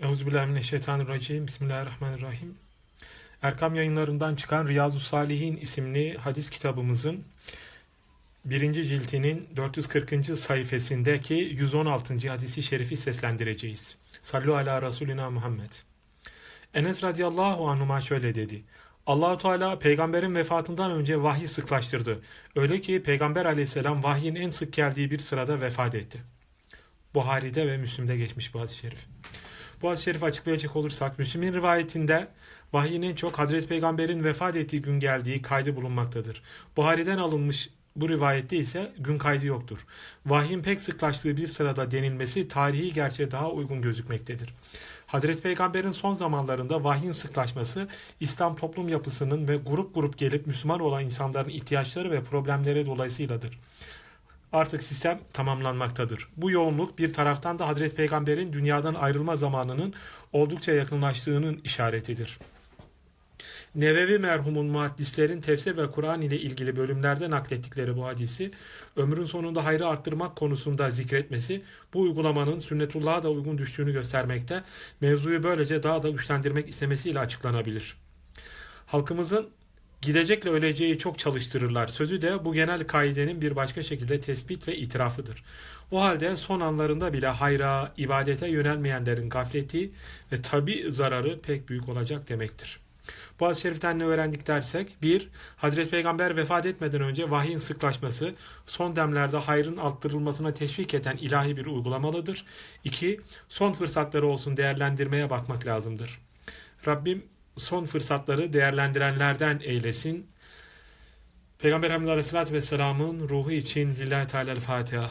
Euzubillahimineşşeytanirracim. Bismillahirrahmanirrahim. Erkam yayınlarından çıkan Riyazu Salihin isimli hadis kitabımızın birinci ciltinin 440. sayfasındaki 116. hadisi şerifi seslendireceğiz. Sallu ala Resulina Muhammed. Enes radıyallahu anhuma şöyle dedi. Allahu Teala peygamberin vefatından önce vahyi sıklaştırdı. Öyle ki peygamber aleyhisselam vahyin en sık geldiği bir sırada vefat etti. Buhari'de ve Müslim'de geçmiş bu hadis-i şerif. Bu hadis-i şerifi açıklayacak olursak Müslim'in rivayetinde vahyin en çok Hazreti Peygamber'in vefat ettiği gün geldiği kaydı bulunmaktadır. Buhari'den alınmış bu rivayette ise gün kaydı yoktur. Vahyin pek sıklaştığı bir sırada denilmesi tarihi gerçeğe daha uygun gözükmektedir. Hazreti Peygamber'in son zamanlarında vahyin sıklaşması İslam toplum yapısının ve grup grup gelip Müslüman olan insanların ihtiyaçları ve problemleri dolayısıyladır artık sistem tamamlanmaktadır. Bu yoğunluk bir taraftan da Hazreti Peygamber'in dünyadan ayrılma zamanının oldukça yakınlaştığının işaretidir. Nevevi merhumun muhaddislerin tefsir ve Kur'an ile ilgili bölümlerde naklettikleri bu hadisi ömrün sonunda hayrı arttırmak konusunda zikretmesi bu uygulamanın sünnetullah'a da uygun düştüğünü göstermekte, mevzuyu böylece daha da güçlendirmek istemesiyle açıklanabilir. Halkımızın Gidecekle öleceği çok çalıştırırlar. Sözü de bu genel kaidenin bir başka şekilde tespit ve itirafıdır. O halde son anlarında bile hayra, ibadete yönelmeyenlerin gafleti ve tabi zararı pek büyük olacak demektir. Bu hadis-i şeriften ne öğrendik dersek 1. Hazreti Peygamber vefat etmeden önce vahyin sıklaşması son demlerde hayrın arttırılmasına teşvik eden ilahi bir uygulamalıdır. 2. Son fırsatları olsun değerlendirmeye bakmak lazımdır. Rabbim son fırsatları değerlendirenlerden eylesin. Peygamber Efendimiz Aleyhisselatü Vesselam'ın ruhu için Lillahi Teala'l Fatiha.